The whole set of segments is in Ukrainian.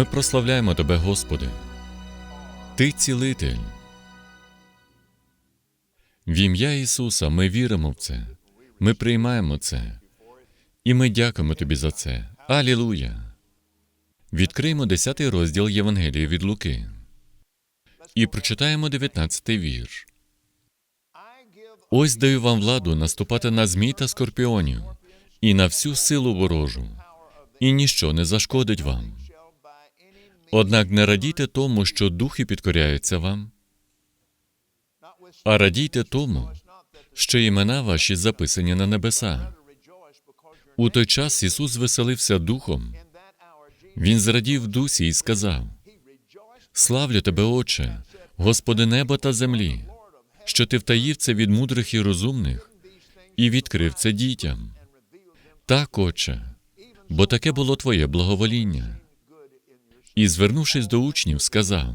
Ми прославляємо Тебе, Господи. Ти цілитель. В ім'я Ісуса ми віримо в це. Ми приймаємо це. І ми дякуємо Тобі за це. Алілуя! Відкриємо 10 розділ Євангелія від Луки. І прочитаємо 19 вірш. Ось даю вам владу наступати на змій та скорпіонів і на всю силу ворожу, і ніщо не зашкодить вам. Однак не радійте тому, що духи підкоряються вам, а радійте тому, що імена ваші записані на небеса. У той час Ісус веселився духом. Він зрадів дусі і сказав: Славлю тебе, Отче, Господи неба та землі, що ти втаїв це від мудрих і розумних і відкрив це дітям. Так, Отче, бо таке було Твоє благовоління. І, звернувшись до учнів, сказав: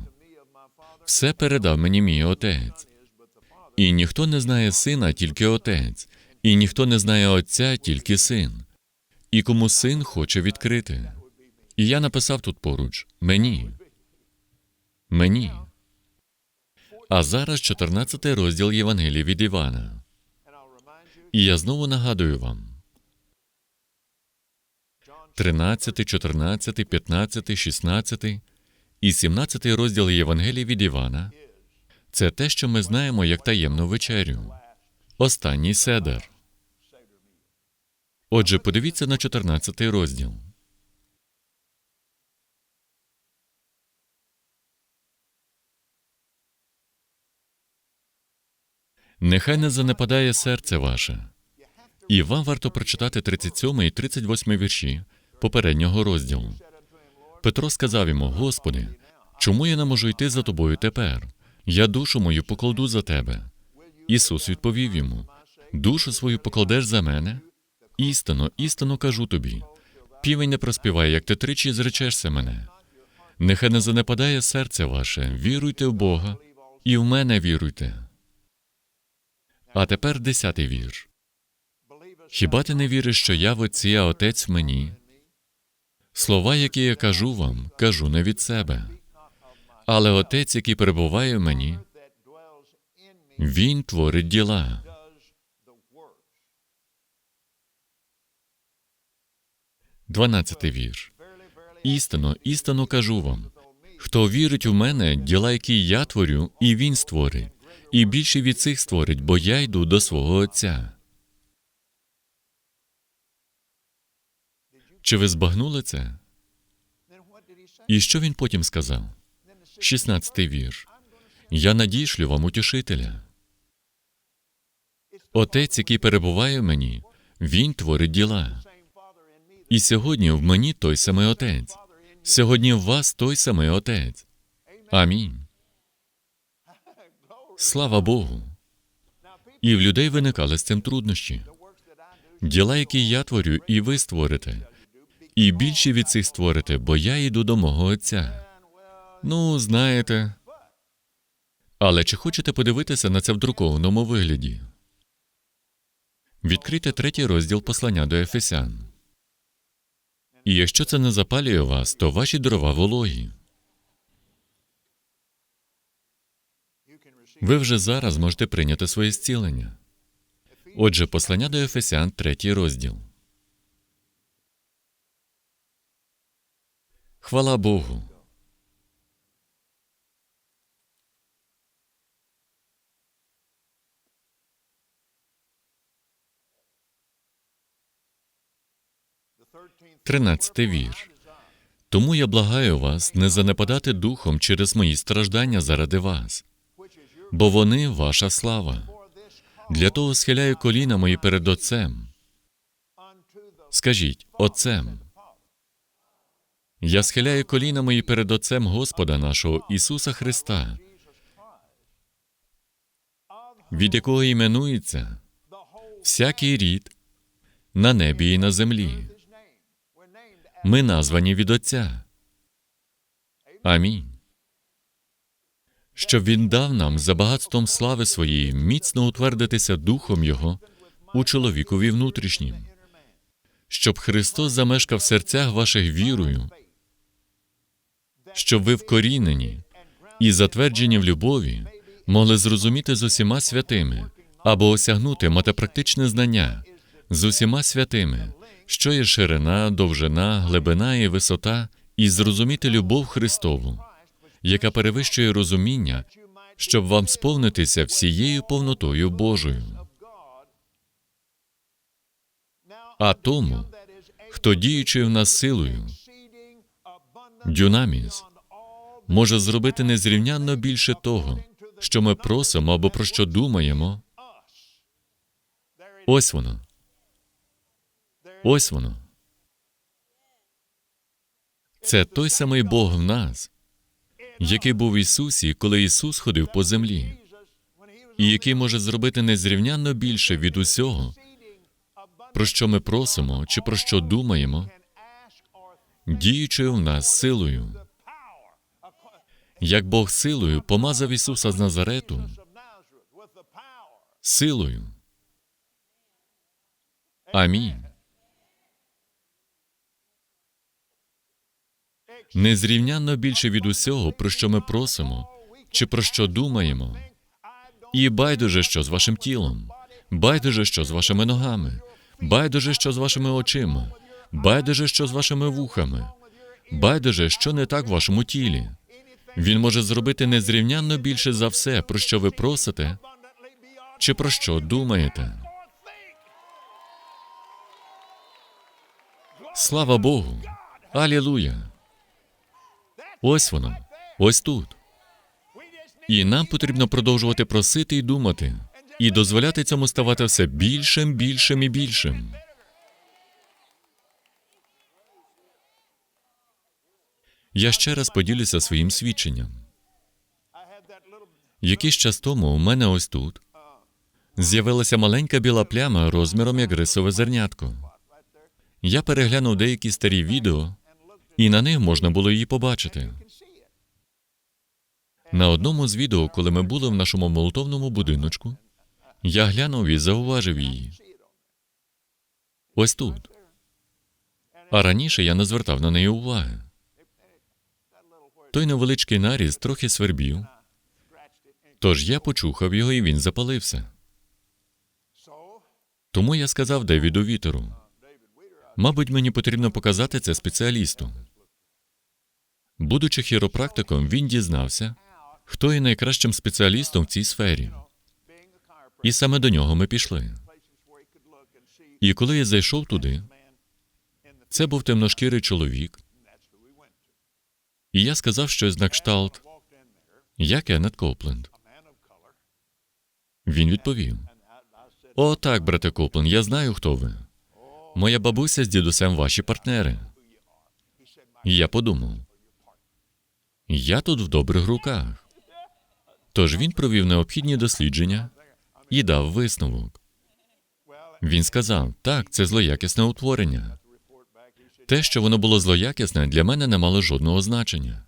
Все передав мені мій отець. І ніхто не знає сина, тільки отець, і ніхто не знає отця, тільки син, і кому син хоче відкрити. І я написав тут поруч мені. Мені. А зараз 14 розділ Євангелії від Івана. І я знову нагадую вам. 13, 14, 15, 16 і 17 розділ Євангелії від Івана це те, що ми знаємо як таємну вечерю. Останній седер. Отже, подивіться на 14 розділ. Нехай не занепадає серце ваше. І вам варто прочитати 37 і 38 вірші попереднього розділу. Петро сказав йому: Господи, чому я не можу йти за тобою тепер? Я душу мою покладу за тебе. Ісус відповів йому: Душу свою покладеш за мене? Істинно, істинно кажу тобі. Півень не проспіває, як ти тричі зречешся мене. Нехай не занепадає серце ваше, віруйте в Бога, і в мене віруйте. А тепер десятий вірш. Хіба ти не віриш, що я в отці, а отець в мені? Слова, які я кажу вам, кажу не від себе. Але отець, який перебуває в мені, він творить діла. Дванадцятий вірш. Істинно, істинно кажу вам. Хто вірить у мене, діла, які я творю, і він створить, і більше від цих створить, бо я йду до свого Отця. Чи ви збагнули це? І що він потім сказав? 16-й вірш. Я надішлю вам утішителя. Отець, який перебуває в мені, він творить діла. І сьогодні в мені той самий отець. Сьогодні в вас той самий отець. Амінь. Слава Богу. І в людей виникали з цим труднощі. Діла, які я творю, і ви створите. І більше від цих створите, бо я йду до мого Отця. Ну, знаєте. Але чи хочете подивитися на це в друкованому вигляді? Відкрийте третій розділ послання до Ефесян. І якщо це не запалює вас, то ваші дрова вологі. Ви вже зараз можете прийняти своє зцілення. Отже, послання до Ефесян, третій розділ. Хвала Богу. Тринадцятий вірш. Тому я благаю вас не занепадати духом через мої страждання заради вас, бо вони ваша слава. Для того схиляю коліна мої перед Отцем. Скажіть, Отцем. Я схиляю коліна мої перед Отцем Господа нашого Ісуса Христа, від якого іменується всякий рід на небі і на землі. Ми названі від Отця. Амінь. щоб Він дав нам за багатством слави своєї міцно утвердитися духом Його у чоловікові внутрішнім, щоб Христос замешкав в серцях ваших вірою, щоб ви вкорінені і затверджені в любові могли зрозуміти з усіма святими або осягнути матепрактичне знання з усіма святими, що є ширина, довжина, глибина і висота, і зрозуміти любов Христову, яка перевищує розуміння, щоб вам сповнитися всією повнотою Божою. А тому, хто діючи в нас силою, дюнаміс, може зробити незрівнянно більше того, що ми просимо або про що думаємо. Ось воно. Ось воно. Це той самий Бог в нас, який був в Ісусі, коли Ісус ходив по землі, і який може зробити незрівнянно більше від усього, про що ми просимо чи про що думаємо, діючи в нас силою. Як Бог силою помазав Ісуса з Назарету, силою. Амінь. Незрівнянно більше від усього, про що ми просимо, чи про що думаємо. І байдуже, що з вашим тілом, байдуже, що з вашими ногами, байдуже, що з вашими очима, байдуже, що з вашими вухами, байдуже, що не так в вашому тілі. Він може зробити незрівнянно більше за все, про що ви просите, чи про що думаєте. Слава Богу! Алілуя! Ось воно, ось тут. І нам потрібно продовжувати просити і думати, і дозволяти цьому ставати все більшим, більшим і більшим. Я ще раз поділюся своїм свідченням. Якийсь час тому у мене ось тут з'явилася маленька біла пляма розміром як рисове зернятко. Я переглянув деякі старі відео, і на них можна було її побачити. На одному з відео, коли ми були в нашому молотовному будиночку, я глянув і зауважив її. Ось тут. А раніше я не звертав на неї уваги. Той невеличкий наріз трохи свербів, тож я почухав його, і він запалився. Тому я сказав Девіду Вітеру, мабуть, мені потрібно показати це спеціалісту. Будучи хіропрактиком, він дізнався, хто є найкращим спеціалістом в цій сфері. І саме до нього ми пішли. І коли я зайшов туди, це був темношкірий чоловік, і я сказав щось на кшталт Я Кеннет Копленд. Він відповів: О, так, брате Копленд, я знаю, хто ви. Моя бабуся з дідусем ваші партнери. І я подумав: я тут в добрих руках. Тож він провів необхідні дослідження і дав висновок. Він сказав: так, це злоякісне утворення. Те, що воно було злоякісне, для мене не мало жодного значення.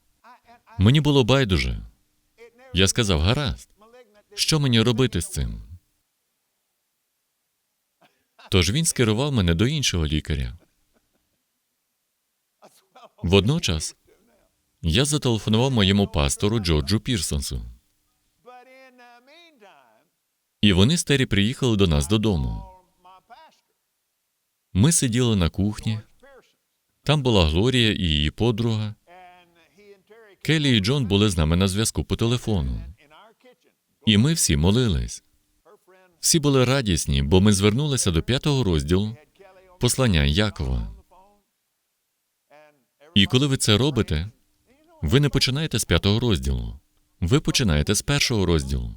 Мені було байдуже. Я сказав: гаразд, що мені робити з цим? Тож він скерував мене до іншого лікаря. Водночас я зателефонував моєму пастору Джорджу Пірсонсу, і вони старі приїхали до нас додому. Ми сиділи на кухні. Там була Глорія і її подруга. Келі і Джон були з нами на зв'язку по телефону. І ми всі молились. Всі були радісні, бо ми звернулися до п'ятого розділу послання Якова. І коли ви це робите, ви не починаєте з п'ятого розділу. Ви починаєте з першого розділу.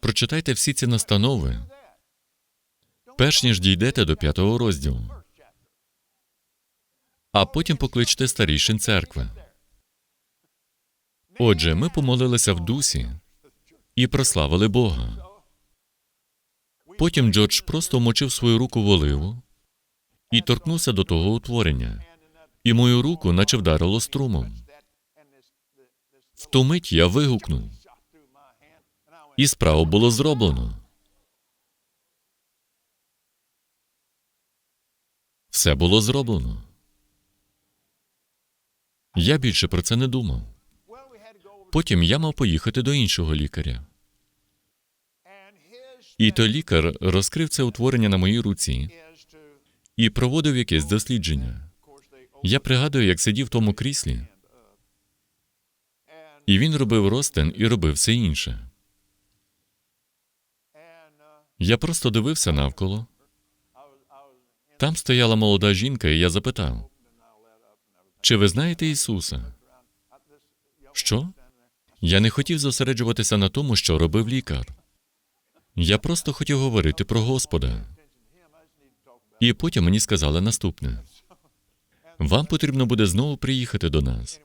Прочитайте всі ці настанови, перш ніж дійдете до п'ятого розділу. А потім покличте старішин церкви. Отже, ми помолилися в дусі і прославили Бога. Потім Джордж просто вмочив свою руку в оливу і торкнувся до того утворення. і мою руку наче вдарило струмом. В ту мить я вигукнув, і справу було зроблено. Все було зроблено. Я більше про це не думав. Потім я мав поїхати до іншого лікаря. І той лікар розкрив це утворення на моїй руці і проводив якесь дослідження. Я пригадую, як сидів в тому кріслі, і він робив розтин і робив все інше. Я просто дивився навколо. Там стояла молода жінка, і я запитав: чи ви знаєте Ісуса? Що? Я не хотів зосереджуватися на тому, що робив лікар. Я просто хотів говорити про Господа. І потім мені сказали наступне: вам потрібно буде знову приїхати до нас.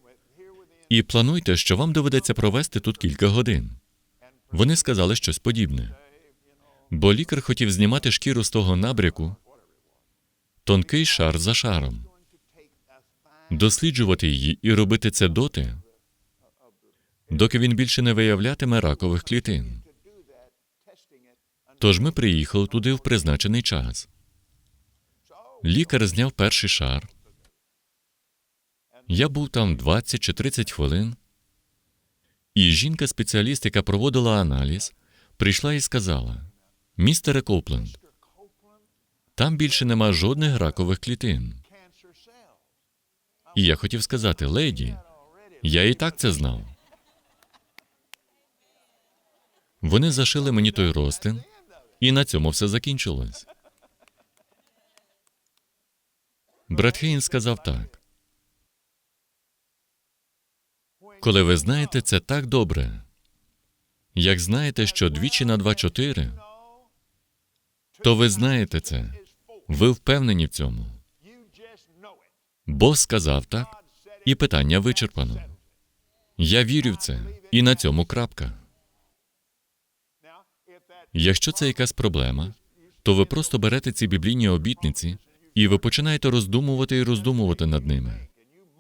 І плануйте, що вам доведеться провести тут кілька годин. Вони сказали щось подібне. Бо лікар хотів знімати шкіру з того набряку, тонкий шар за шаром, досліджувати її і робити це доти, доки він більше не виявлятиме ракових клітин. Тож ми приїхали туди в призначений час. Лікар зняв перший шар. Я був там 20 чи 30 хвилин. І жінка-спеціаліст, яка проводила аналіз, прийшла і сказала: Містере Копленд, там більше нема жодних ракових клітин. І я хотів сказати, леді, я і так це знав. Вони зашили мені той розтин, і на цьому все закінчилось. Брат Хейн сказав так. Коли ви знаєте це так добре, як знаєте, що двічі на два чотири, то ви знаєте це. Ви впевнені в цьому. Бог сказав так, і питання вичерпано. Я вірю в це, і на цьому крапка. Якщо це якась проблема, то ви просто берете ці біблійні обітниці і ви починаєте роздумувати і роздумувати над ними.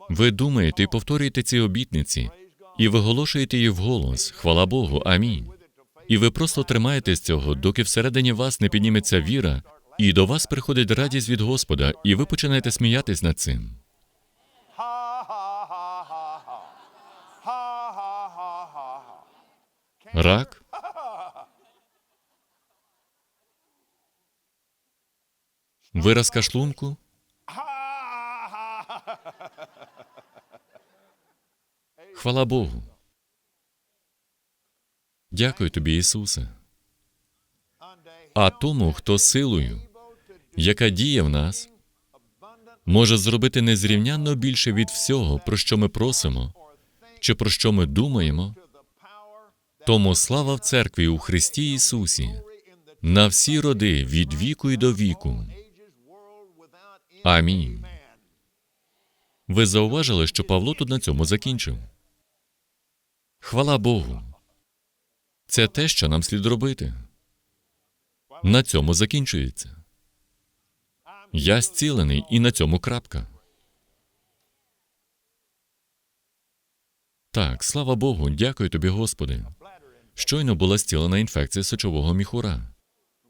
Ви думаєте і повторюєте ці обітниці, і виголошуєте їх вголос. Хвала Богу, амінь. І ви просто тримаєтесь цього, доки всередині вас не підніметься віра, і до вас приходить радість від Господа, і ви починаєте сміятись над цим. Рак? Виразка шлунку? Хвала Богу. Дякую тобі, Ісусе. А тому, хто силою, яка діє в нас, може зробити незрівнянно більше від всього, про що ми просимо, чи про що ми думаємо, тому слава в церкві у Христі Ісусі на всі роди від віку і до віку. Амінь. Ви зауважили, що Павло тут на цьому закінчив. Хвала Богу. Це те, що нам слід робити. На цьому закінчується. Я зцілений, і на цьому крапка. Так, слава Богу, дякую тобі, Господи. Щойно була зцілена інфекція сечового міхура.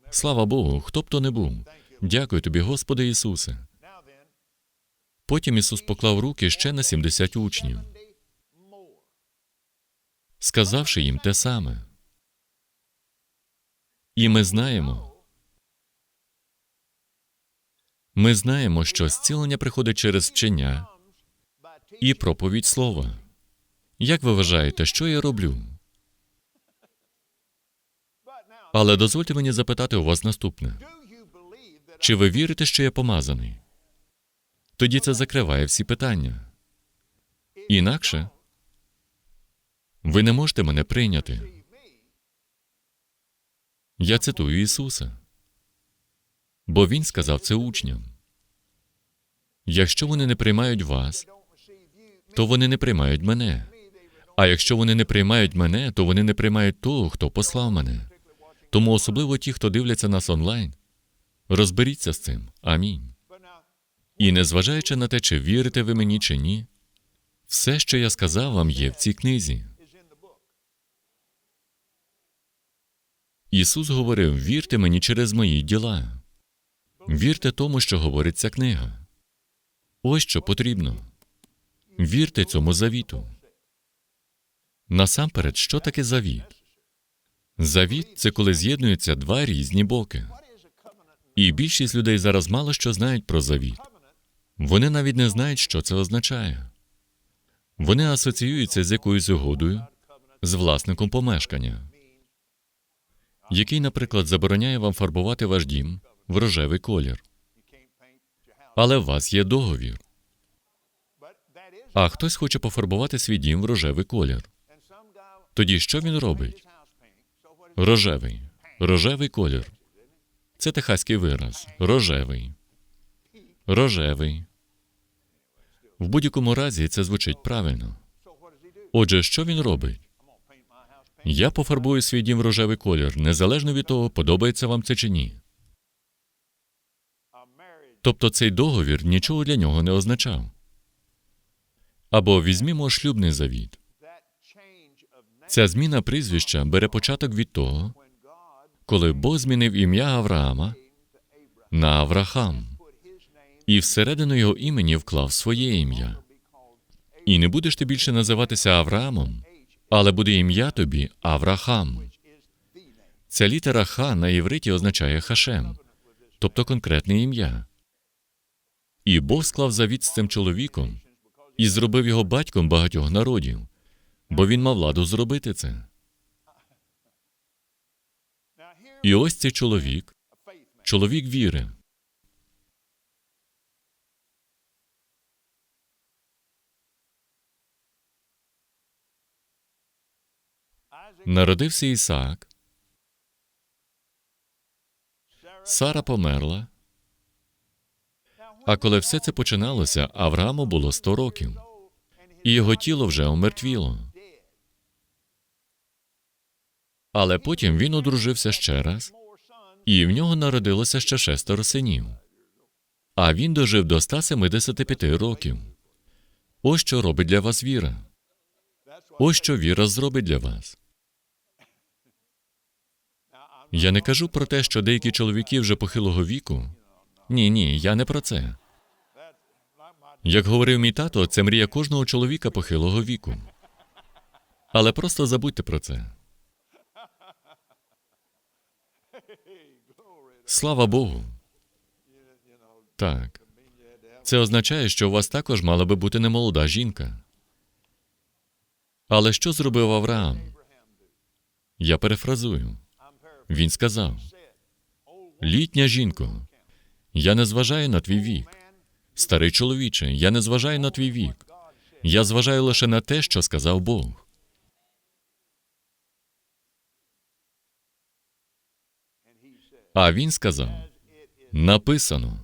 Слава Богу, хто б то не був. Дякую тобі, Господи Ісусе. Потім Ісус поклав руки ще на 70 учнів, сказавши їм те саме. І ми знаємо. Ми знаємо, що зцілення приходить через вчення і проповідь слова. Як ви вважаєте, що я роблю? Але дозвольте мені запитати у вас наступне: чи ви вірите, що я помазаний? Тоді це закриває всі питання. Інакше ви не можете мене прийняти. Я цитую Ісуса, бо Він сказав це учням. Якщо вони не приймають вас, то вони не приймають мене. А якщо вони не приймають мене, то вони не приймають того, хто послав мене. Тому особливо ті, хто дивляться нас онлайн, розберіться з цим. Амінь. І незважаючи на те, чи вірите ви мені чи ні, все, що я сказав вам, є в цій книзі. Ісус говорив: вірте мені через мої діла. Вірте тому, що говорить ця книга. Ось що потрібно. Вірте цьому завіту. Насамперед, що таке завіт? Завіт це коли з'єднуються два різні боки. І більшість людей зараз мало що знають про завіт. Вони навіть не знають, що це означає. Вони асоціюються з якоюсь угодою, з власником помешкання, який, наприклад, забороняє вам фарбувати ваш дім в рожевий колір. Але у вас є договір. А хтось хоче пофарбувати свій дім в рожевий колір. Тоді що він робить? Рожевий. Рожевий колір. Це техаський вираз. Рожевий. Рожевий. В будь-якому разі це звучить правильно. Отже, що він робить? Я пофарбую свій дім в рожевий колір, незалежно від того, подобається вам це чи ні. Тобто цей договір нічого для нього не означав. Або візьмімо шлюбний завіт. Ця зміна прізвища бере початок від того, коли Бог змінив ім'я Авраама на Аврахам і всередину його імені вклав своє ім'я. І не будеш ти більше називатися Авраамом, але буде ім'я тобі Аврахам. Ця літера Х на євриті означає Хашем, тобто конкретне ім'я. І Бог склав завіт з цим чоловіком і зробив його батьком багатьох народів, бо він мав владу зробити це. І ось цей чоловік, чоловік віри. Народився Ісаак. Сара померла. А коли все це починалося, Аврааму було 100 років, і його тіло вже омертвіло. Але потім він одружився ще раз, і в нього народилося ще шестеро синів. А він дожив до 175 років. Ось що робить для вас віра. Ось що віра зробить для вас. Я не кажу про те, що деякі чоловіки вже похилого віку. Ні, ні, я не про це. Як говорив мій тато, це мрія кожного чоловіка похилого віку. Але просто забудьте про це. Слава Богу. Так. Це означає, що у вас також мала би бути немолода жінка. Але що зробив Авраам? Я перефразую. Він сказав: Літня жінко, я не зважаю на твій вік. Старий чоловіче, я не зважаю на твій вік. Я зважаю лише на те, що сказав Бог. А він сказав: написано.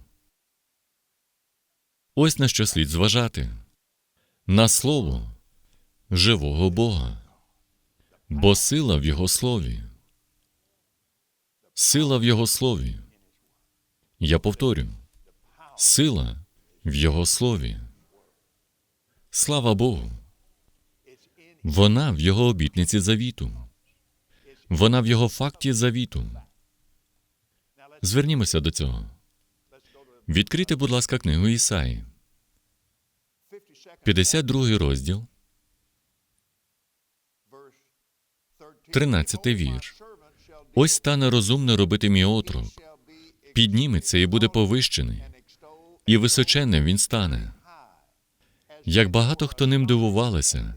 Ось на що слід зважати на слово живого Бога, бо сила в Його слові. Сила в Його слові. Я повторю сила в Його слові. Слава Богу. Вона в Його обітниці завіту. Вона в Його факті завіту. Звернімося до цього. Відкрийте, будь ласка, книгу Ісаї. 52 розділ, 13 вірш. Ось стане розумно робити мій отрок, підніметься і буде повищений, і височенним він стане. Як багато хто ним дивувалися,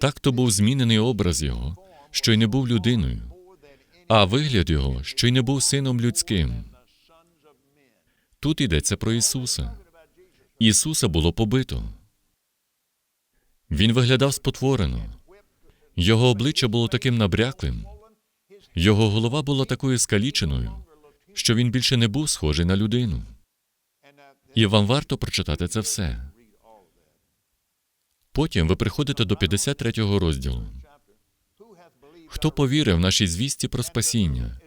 так то був змінений образ його, що й не був людиною, а вигляд його, що й не був сином людським. Тут йдеться про Ісуса. Ісуса було побито. Він виглядав спотворено. Його обличчя було таким набряклим, його голова була такою скаліченою, що він більше не був схожий на людину. І вам варто прочитати це все. Потім ви приходите до 53-го розділу. Хто повірив нашій звісті про спасіння,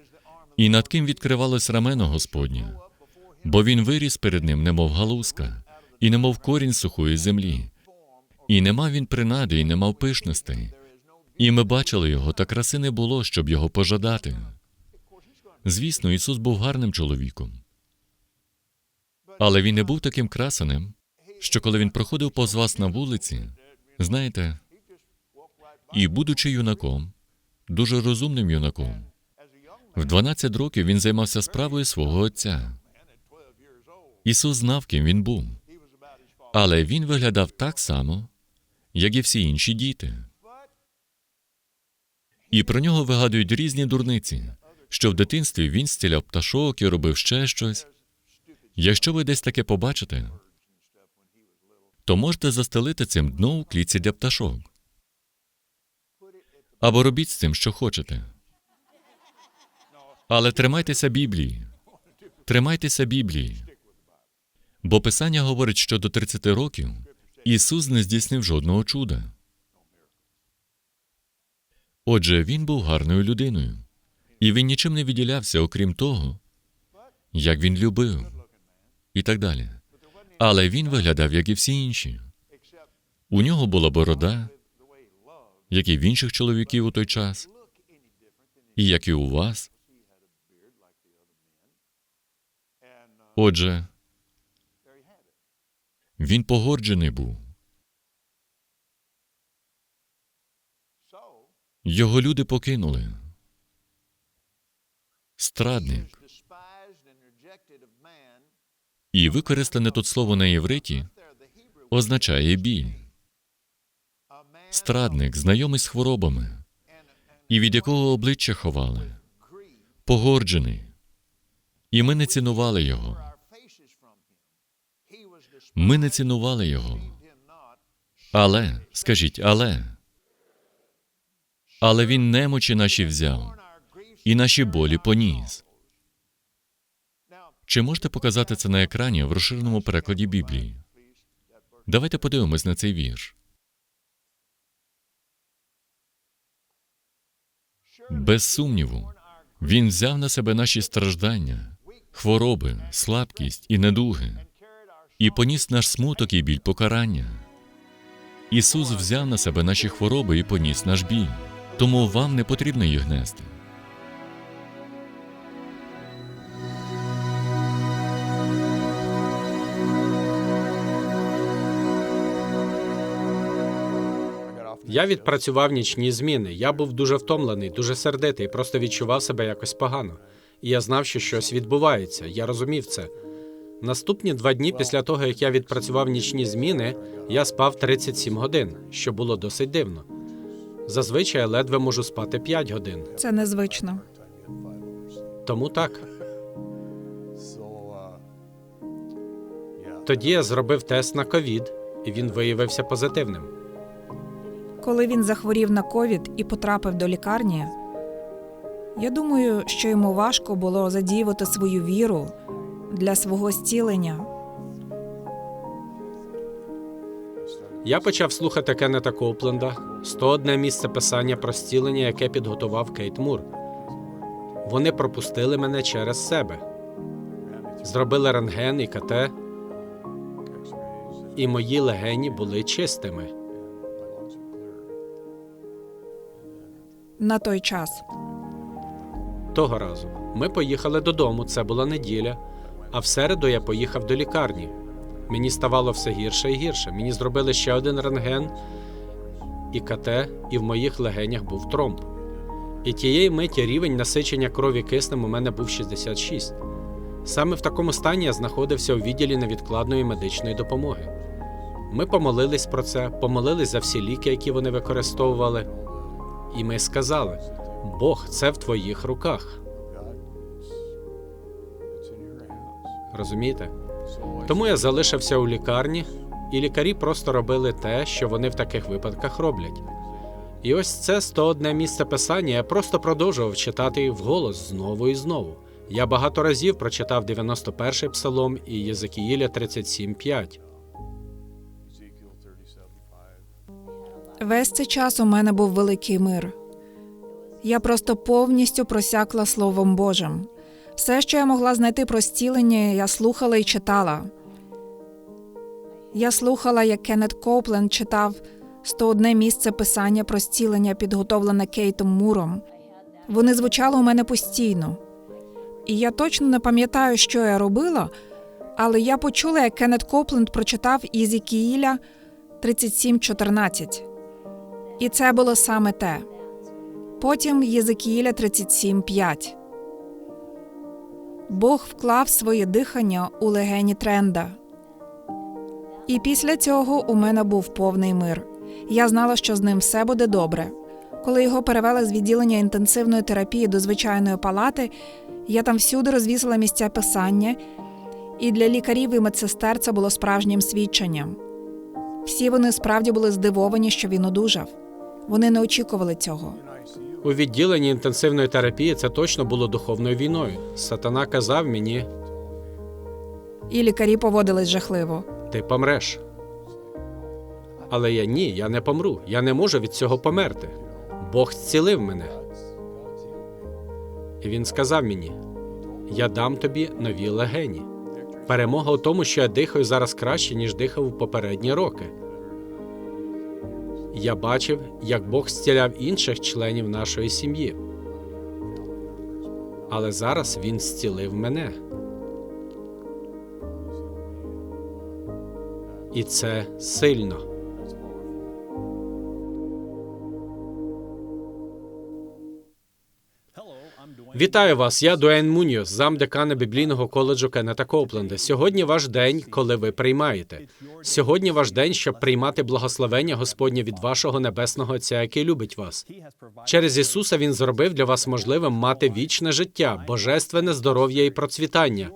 і над ким відкривалось рамено Господнє, бо він виріс перед ним, немов галузка, і немов корінь сухої землі. І не мав він принади, і не мав пишностей. І ми бачили його, та краси не було, щоб його пожадати. Звісно, Ісус був гарним чоловіком. Але він не був таким красеним, що коли він проходив повз вас на вулиці, знаєте, і будучи юнаком, дуже розумним юнаком, в 12 років він займався справою свого отця. Ісус знав, ким він був, але він виглядав так само, як і всі інші діти. І про нього вигадують різні дурниці, що в дитинстві він стіляв пташок і робив ще щось. Якщо ви десь таке побачите, то можете застелити цим дно у клітці для пташок. Або робіть з цим, що хочете. Але тримайтеся Біблії. Тримайтеся Біблії. Бо Писання говорить, що до 30 років Ісус не здійснив жодного чуда. Отже, він був гарною людиною, і він нічим не відділявся, окрім того, як він любив, і так далі. Але він виглядав, як і всі інші. У нього була борода, як і в інших чоловіків у той час, і як і у вас. Отже, він погоджений був. Його люди покинули. Страдник. І використане тут слово на євриті означає біль. Страдник, знайомий з хворобами, і від якого обличчя ховали, погорджений. І ми не цінували його. Ми не цінували його. Але, скажіть, але. Але він немочі наші взяв і наші болі поніс. Чи можете показати це на екрані в розширеному перекладі Біблії? Давайте подивимось на цей вірш. Без сумніву, він взяв на себе наші страждання, хвороби, слабкість і недуги, і поніс наш смуток і біль покарання. Ісус взяв на себе наші хвороби і поніс наш біль, тому вам не потрібно їх нести. Я відпрацював нічні зміни. Я був дуже втомлений, дуже сердитий, просто відчував себе якось погано. І я знав, що щось відбувається. Я розумів це. Наступні два дні після того, як я відпрацював нічні зміни, я спав 37 годин, що було досить дивно. Зазвичай я ледве можу спати 5 годин. Це незвично. Тому так. Тоді я зробив тест на ковід, і він виявився позитивним. Коли він захворів на ковід і потрапив до лікарні, я думаю, що йому важко було задіювати свою віру для свого зцілення. Я почав слухати Кеннета Копленда, 101 місце писання про зцілення, яке підготував Кейт Мур. Вони пропустили мене через себе, зробили рентген і КТ, і мої легені були чистими. На той час Того разу ми поїхали додому, це була неділя, а в середу я поїхав до лікарні. Мені ставало все гірше і гірше. Мені зробили ще один рентген і КТ, і в моїх легенях був тромб. І тієї миті рівень насичення крові киснем у мене був 66. Саме в такому стані я знаходився у відділі невідкладної медичної допомоги. Ми помолились про це, помолились за всі ліки, які вони використовували. І ми сказали: Бог, це в твоїх руках. Розумієте? Тому я залишився у лікарні, і лікарі просто робили те, що вони в таких випадках роблять. І ось це 101 місце писання я просто продовжував читати вголос знову і знову. Я багато разів прочитав 91-й псалом і Єзекіїля 37.5. весь цей час у мене був великий мир. Я просто повністю просякла Словом Божим. Все, що я могла знайти про зцілення, я слухала і читала. Я слухала, як Кеннет Коупленд читав 101 місце писання про зцілення, підготовлене Кейтом Муром. Вони звучали у мене постійно. І я точно не пам'ятаю, що я робила, але я почула, як Кеннет Копленд прочитав Єзікіїля 37.14. І це було саме те. Потім Єзекіїля 37.5. Бог вклав своє дихання у легені тренда. І після цього у мене був повний мир. Я знала, що з ним все буде добре. Коли його перевели з відділення інтенсивної терапії до звичайної палати, я там всюди розвісила місця писання, і для лікарів і медсестер це було справжнім свідченням. Всі вони справді були здивовані, що він одужав. Вони не очікували цього. У відділенні інтенсивної терапії це точно було духовною війною. Сатана казав мені: І лікарі поводились жахливо. ти помреш. Але я ні, я не помру. Я не можу від цього померти. Бог зцілив мене. І він сказав мені: Я дам тобі нові легені. Перемога у тому, що я дихаю зараз краще, ніж дихав у попередні роки. Я бачив, як Бог зціляв інших членів нашої сім'ї. Але зараз він зцілив мене. І це сильно. Вітаю вас, я Дуен Муньос, замдекана біблійного коледжу Кеннета Копленда. Сьогодні ваш день, коли ви приймаєте. Сьогодні ваш день, щоб приймати благословення Господнє від вашого небесного Отця, який любить вас. Через Ісуса Він зробив для вас можливим мати вічне життя, божественне здоров'я і процвітання.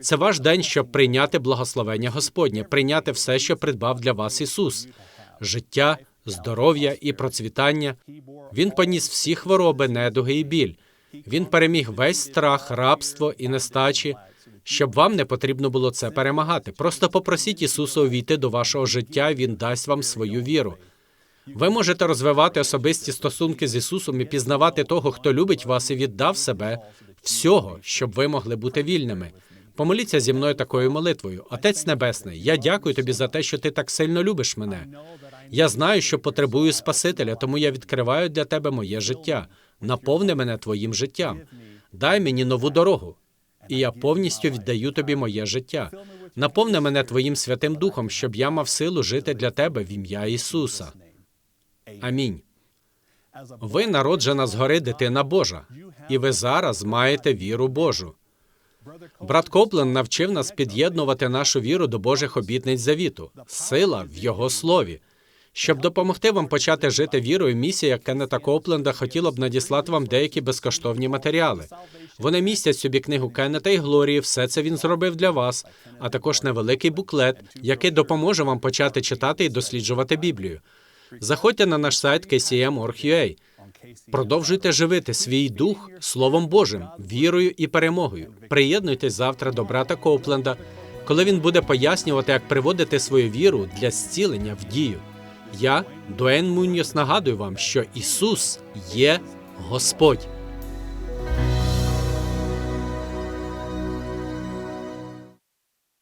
Це ваш день, щоб прийняти благословення Господнє, прийняти все, що придбав для вас Ісус: життя, здоров'я і процвітання. Він поніс всі хвороби, недуги і біль. Він переміг весь страх, рабство і нестачі, щоб вам не потрібно було це перемагати. Просто попросіть Ісуса увійти до вашого життя, і Він дасть вам свою віру. Ви можете розвивати особисті стосунки з Ісусом і пізнавати того, хто любить вас і віддав себе всього, щоб ви могли бути вільними. Помоліться зі мною такою молитвою. Отець Небесний, я дякую тобі за те, що ти так сильно любиш мене. Я знаю, що потребую Спасителя, тому я відкриваю для тебе моє життя. Наповни мене твоїм життям. Дай мені нову дорогу, і я повністю віддаю тобі моє життя. Наповни мене твоїм святим духом, щоб я мав силу жити для тебе в ім'я Ісуса. Амінь. Ви народжена згори дитина Божа, і ви зараз маєте віру Божу. Брат Коплен навчив нас під'єднувати нашу віру до Божих обітниць завіту, сила в його слові. Щоб допомогти вам почати жити вірою, місія Кеннета Копленда хотіла б надіслати вам деякі безкоштовні матеріали. Вони містять собі книгу Кеннета і Глорії. Все це він зробив для вас, а також невеликий буклет, який допоможе вам почати читати і досліджувати Біблію. Заходьте на наш сайт kcm.org.ua. Продовжуйте живити свій дух Словом Божим, вірою і перемогою. Приєднуйтесь завтра до брата Копленда, коли він буде пояснювати, як приводити свою віру для зцілення в дію. Я, Дуен Муньос, нагадую вам, що Ісус є Господь.